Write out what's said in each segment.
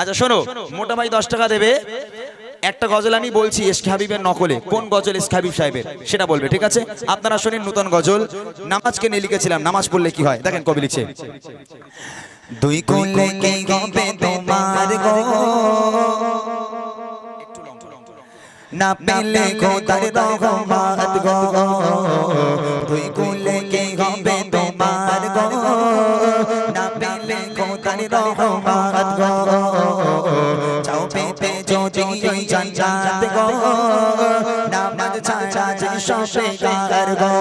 আচ্ছা শোনো মোটা ভাই দশ টাকা দেবে। একটা গজল আমি বলছি এসকে হাবিবের নকলে। কোন গজল এসকে হাবিব সাহেবের? সেটা বলবে ঠিক আছে? আপনারা শোনেন নতুন গজল। নামাজকে নিয়ে লিখেছিলাম নামাজ পড়লে কি হয়? দেখেন কবি লিখছে। দুই কুলে কি গবে তোমার গো? না পেলে খোদার রহমত গো। জান্নাত গো। নামাজ ছাড়া যে সবে কার গো।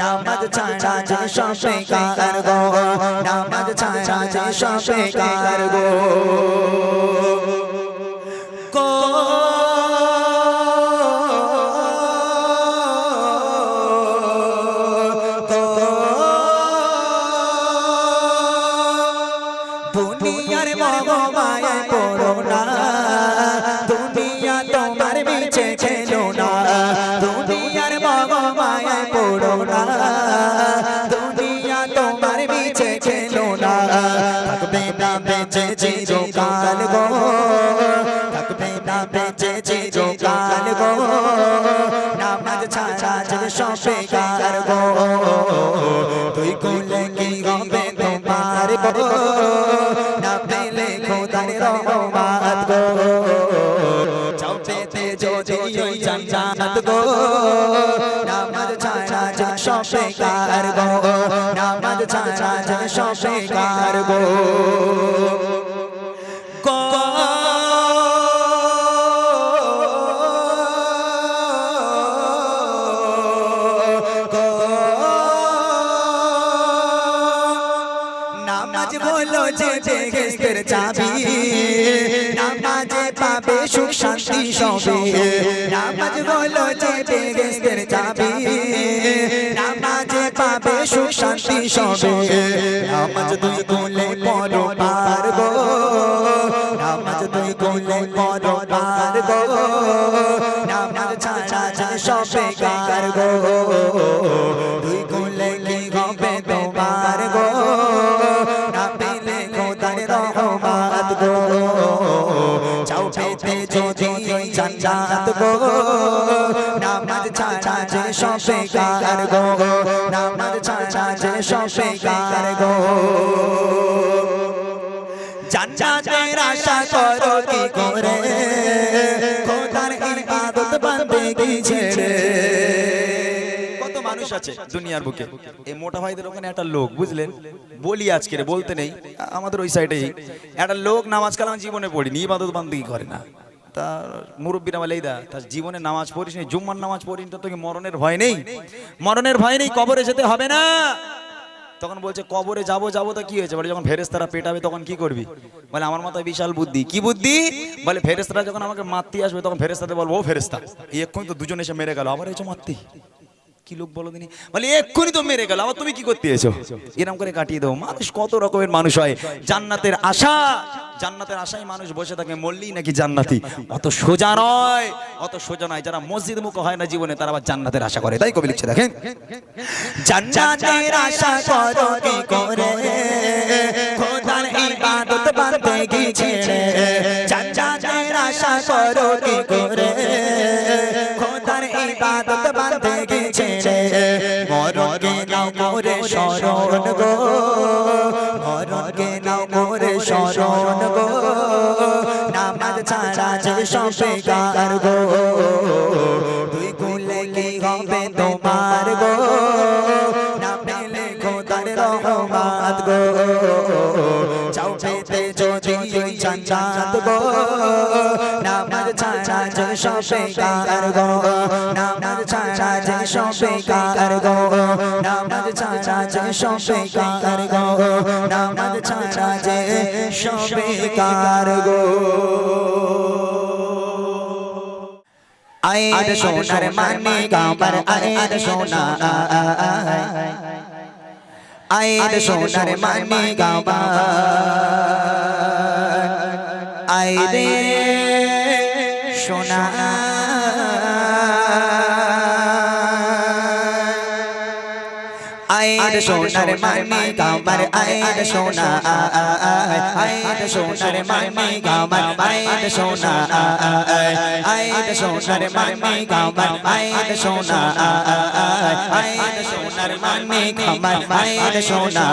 নামাজ ছাড়া যে সবে কার গো। নামাজ ছাড়া যে সবে কার গো। দুনিয়ার মগমায় পড়ো গো নামাজ ছাড়া যে সবে কার গো। তুই কোলে কি হবে তোমার গো না পেলে খোদার রহমত গো। চাও পেতে যদি ওই জান্নাত গো। নামাজ ছাড়া যে সবে কার গো। নামাজ ছাড়া যে সবে কার গো। যে গেস্তের চাবি, নামাজে পাবে সুখ শান্তি সবে। নামাজ বলো যে গেস্তের চাবি, নামাজে পাবে সুখ শান্তি সবে। নামাজ তুই কোলে পড়ো পার কত মানুষ আছে দুনিয়ার বুকে? এই মোটা ভাইদের ওখানে একটা লোক, বুঝলেন? বলি আজকে বলতে নেই। আমাদের ওই সাইডেই একটা লোক নামাজ কালাম জীবনে পড়িনি, ইবাদত বান্দিগি করে না। তার মুরব্বীরা বলে দা তার জীবনে নামাজ পড়িস নি, জুম্মার নামাজ পড়িস তো তোকে মরণের ভয় নেই। মরণের ভয় নেই, কবরে যেতে হবে না। তখন বলছে, কবরে যাব যাব, তো কি হয়েছে? বলে, যখন ফেরেস্তারা পেটাবে, তখন কি করবি? বলে, আমার মাথায় বিশাল বুদ্ধি। কি বুদ্ধি? বলে ফেরেস্তারা যখন আমাকে মারতে আসবে, তখন ফেরেস্তাতে বলব, ও ফেরেস্তা এক্ষুনি তো দুজন এসে মেরে গেল, আবার এসে মারতে। কি লোক বলো দিনি? বলে, এক্ষুনি তো মেরে গেল, আবার তুমি কি করতে এসো? এরকম করে কাটিয়ে দেবো। মানুষ কত রকমের মানুষ হয়। জান্নাতের আশা, জান্নাতের আশায় মানুষ বসে থাকে, মরলেই নাকি জান্নাতি। অত সোজা নয়, অত সোজা নয়। যারা মসজিদ মুখ হয় না জীবনে, তারা আবার জান্নাতের আশা করে। তাই কবি লিখছে, দেখেন। জান্নাতের আশা করো কি করে? খোদার ইবাদত বান্দেগি ছেড়ে। জান্নাতের আশা করো কি করে? শরণ গো মরণকে নাও মোরে শরণ গো নামাজ ছাড়া যে সবে কার গো দুই কুলে কি হবে তোমার গো না পেলে খোদার রহমত গো চাও পেতে যদি জান্নাত গো নামাজ ছাড়া যে সবে কার গো নামাজ সবে কার গো নামাজ ছাড়া যে সবে কার গো আয়ের সোনার মানে গাবার আয়ের সোনা আয়ের সোনার মানে গাবার আইরে সোনা সোনার মানি গামার আয় সোনা আয় সোনার মানি গামার আয় সোনা আয় সোনার মানি গামার আয় সোনা আয় সোনার মানি গামার আয় সোনা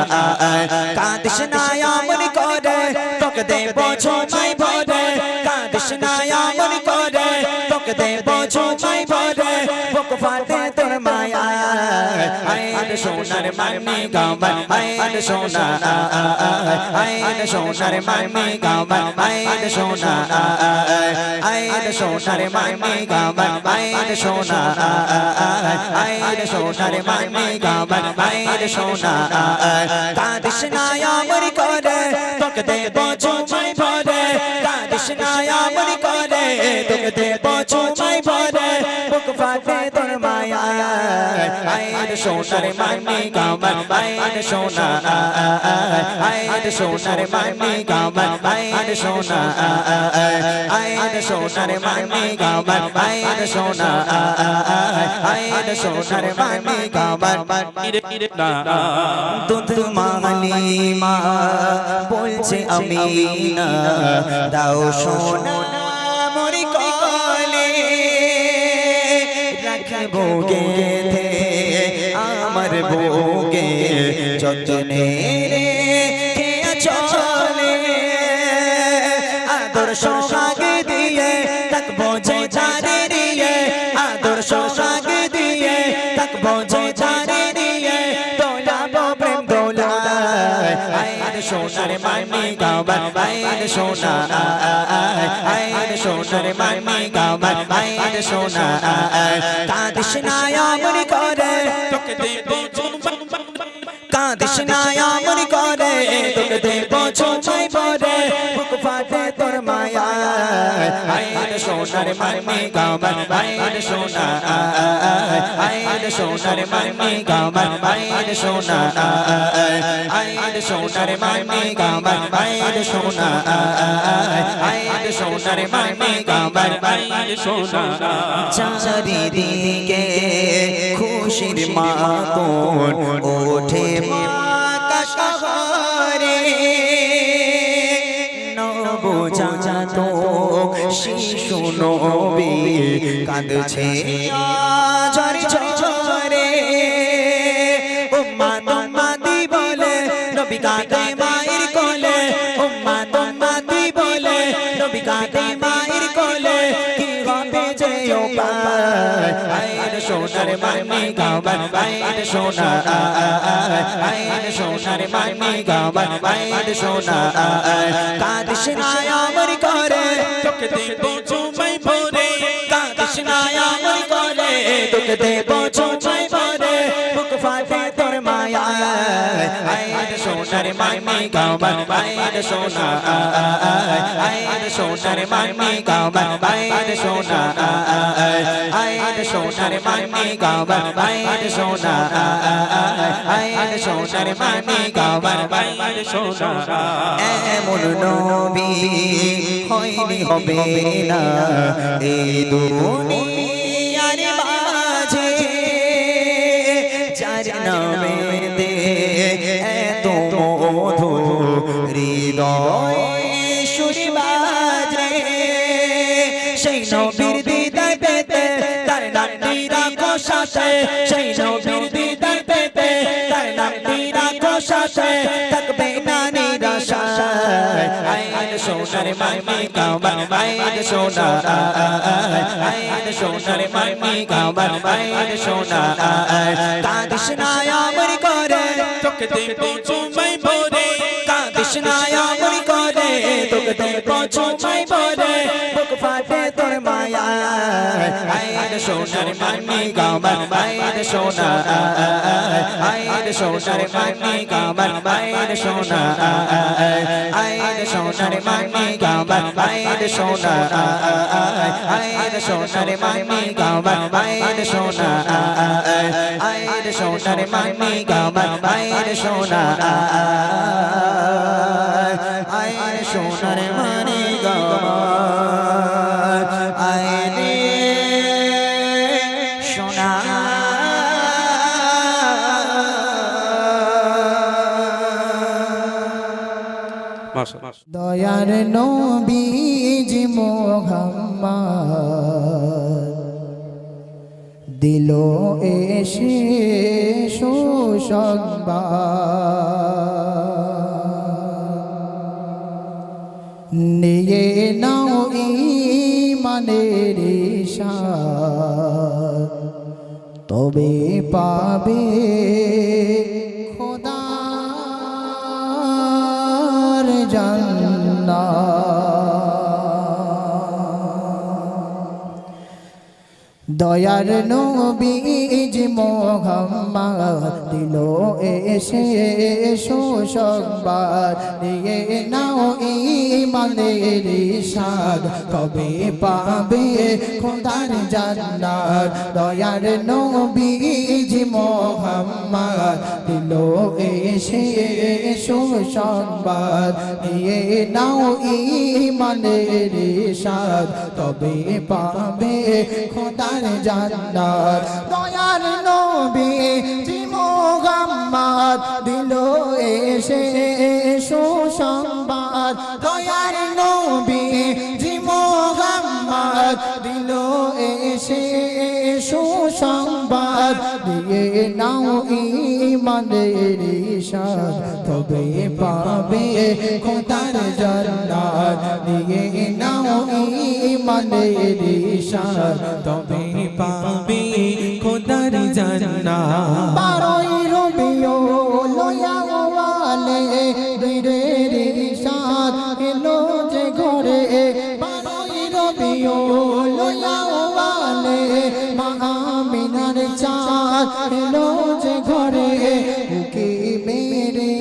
কাদিস নায়া মনি করে তোকে দেব ছোমাই ভরে কাদিস নায়া মনি সোনার মানি গামার আয় সোনা আয় সোনার মানি গামার আয় সোনা আয় সোনার মানি গামার আয় সোনা আয় সোনার মানি গামার আয় সোনা কাদিস নায়া মনি করে তোকে দেব ছোমাই ভরে। কাদিস নায়া মনি করে তোকে দেব ছোমাই ভরে। আয় সোনার মানি গামার আয় সোনা আয় সোনার মানি গামার আয় সোনা আয় সোনার মানি গামার আয় সোনা আয় সোনার মানি গামার দুধ মালি মা, বলছে আমি না দাও সোনা। বউকে যতনে চলে। আদর সোহাগে দিয়ে থাকব যে জানে নিয়ে আদর সোহাগে দিয়ে থাকব যে জানে নিয়ে দোলাবো প্রেম দোলা আয় সোনার মানি গাবার আয় সোনা আয় সোনার মানি গাবার আয় সোনা কাদিস মনি করে, তোকে দেব কাদিস নায়া মনি করে তোকে দেব ছোছাই আয় সোনার মানি গাবার আয় সোনা আয় সোনার মানি গাবার আয় সোনা আয় সোনার মানি গাবার আয় সোনা আয় সোনার মানি গাবার বাইরে সোনা চারিদিকে খুশির মাতন ওঠে মাকা শিশু নবী, কাঁদছে। ঝরে ঝরে উম্মা তোমা বলে, নবী কাঁদে মায়ের কোলে। উম্মা তোমা বলে, নবী কাঁদে মায়ের কোলে। কি হবে যে আইন সোনার মানি গাবার আইন সোনা আইন সোনার মানি গাবার আইন সোনা মরি করে তোকে দেব চুমাই ভরে কাদিস নায়া মরি করে তোকে দেব ছোছাই ভরে মায়া আইন সোনার মানি গাবার আইন সোনা আইন সোনার মানি গাবার আইন সোনা মানি মানি সোনা এমন নবী হয়নি হবে না এই দুনিয়ার হৃদয় সুরি বাজে সেই নবীর দিদার পেতে তার নামটি রাখো সাথে সেই নবীর দিদার পেতে তার নামটি রাখো সাথে থাকবে না নিরাশা আইন সোনার মামি কাবার আইন সোনা আইন সোনার মামি কাবার আইন সোনা কাদিস নায়া মরি করে তোকে দেব চুমাই ভরে। কাদিস নায়া মরি করে তোকে দেব ফাটে তোর মায়া আইন সোনার মানি গাবার আইন সোনা আইন সোনার মানি গাবার আইন সোনা আইন সোনার মানি গাবার আইন সোনা আইন সোনার মানি গাবার আইন সোনা আইন সোনার মানি গাবার আইন সোনা দয়ার নবীজি মোহাম্মদ দিল এসে সুসংবাদ। নিয়ে নাও ইমানের তবে পাবে জান্নাত দয়ার নবীজ মোহাম্মদ দিল এসে সুসংবাদ। নিয়ে নাও ইমানের সাদ তবে পাবে খোদার জান্নাত? দয়ার নবীজ মোহাম্মদ দিল এসে সুসংবাদ। নিয়ে নাও ইমানের সাদ তবে পাবে খোদার জান্নাত। দয়ার নবী জি মোহাম্মদ দিল এসে সুসংবাদ। দয়ার নবী জি মোহাম্মদ দিল এসে সুসংবাদ। দিয়ে নাও ইমানের সাদ তবে পাবে খোদার জান্নাত। দিয়ে নাও ইমানের সাদ তবে পাবে খোদার জান্নাত। এলো যে ঘরে উকি মেরে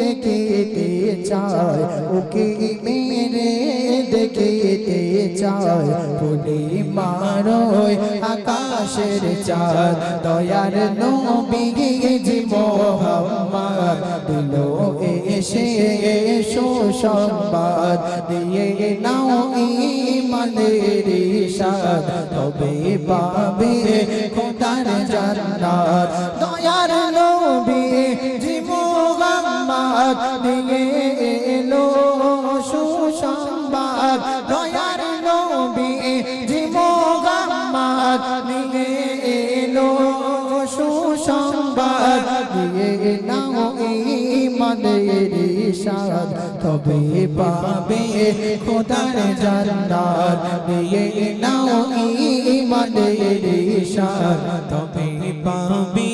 দেখিতে চায় উকি মেরে দেখিতে চায় ফুলি মারোয় আকাশের চাঁদ। দয়ার নবী মোহাম্মদ, দিল এসে সুসংবাদ দিয়ে নাও ইমানের সাদ তবে পাবে খোদার জান্নাত। দয়ার নবী জি মোহাম্মদ, দিয়ে ইমানের সাদ তবে পাবে খোদার জান্নাত। দিয়ে নাও ইমানের সাদ তবে পাবে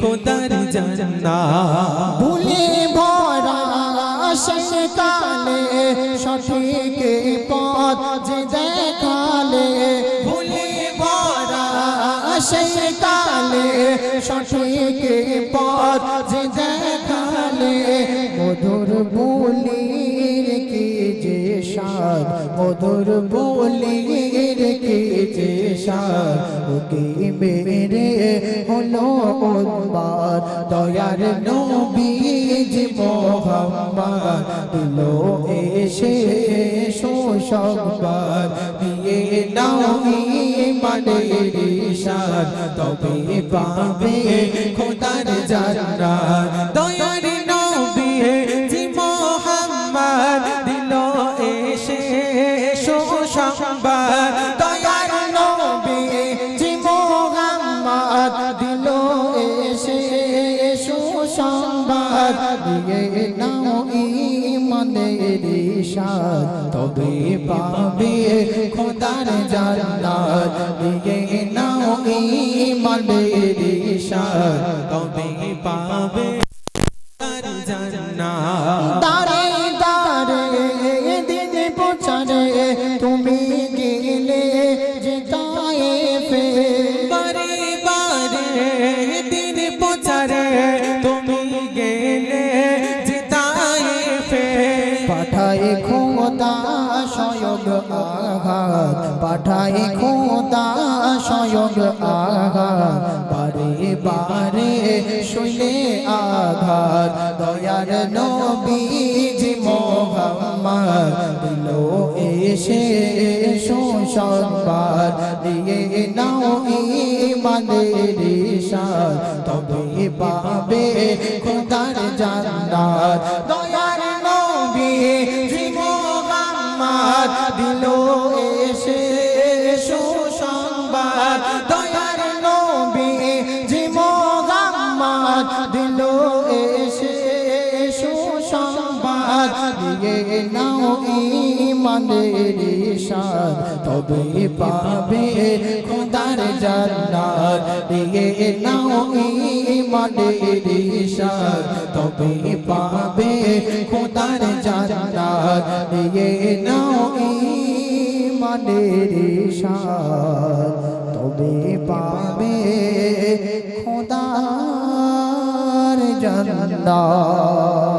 খোদার জান্নাত। ভুলে ভরা সেই কালে সঠিক পথ যে দেখালে। ভুলে ভরা সেই কালে সঠিক পথ মধুর যে সাদ ওকে মেরে হলো উন্মাদ দয়ার মোহাম্মদ এসে দিয়ে ইমানের সাদ তবে পাবে খোদার জান্নাত দয়ার সুসংবাদ। দয়ার নবী জি মোহাম্মদ দিল এসে সুসংবাদ। দিয়ে নাও ইমানের তবে পাবে খোদার জান্নাত। দিয়ে নাও ইমানের সাদ তবে পাবে খোদার জান্নাত। তুমি গেলে যে তায়েফে বারে বারে দিন পচারে তুমি গেলে জিতায়ে ফে পাঠায় খোদা স্বয়ং আঘাত পাঠায় খোদা স্বয়ং আঘাত। বারে বারে শুনে আঘাত দয়ার নবীজি মোহাম্মদ দিল এসে সুসংবাদ দিয়ে নাও ইমানের সাথ তবে পাবে খোদার জান্নাত। দয়ার নবী জীবন দিল ইমানের সাথ তবে পাবে খোদার জান্নাত। দিয়ে নাও ইমানের সাথ তবে পাবে খোদার জান্নাত। দিয়ে নাও ইমানের সাথ তবে পাবে খোদার জান্নাত।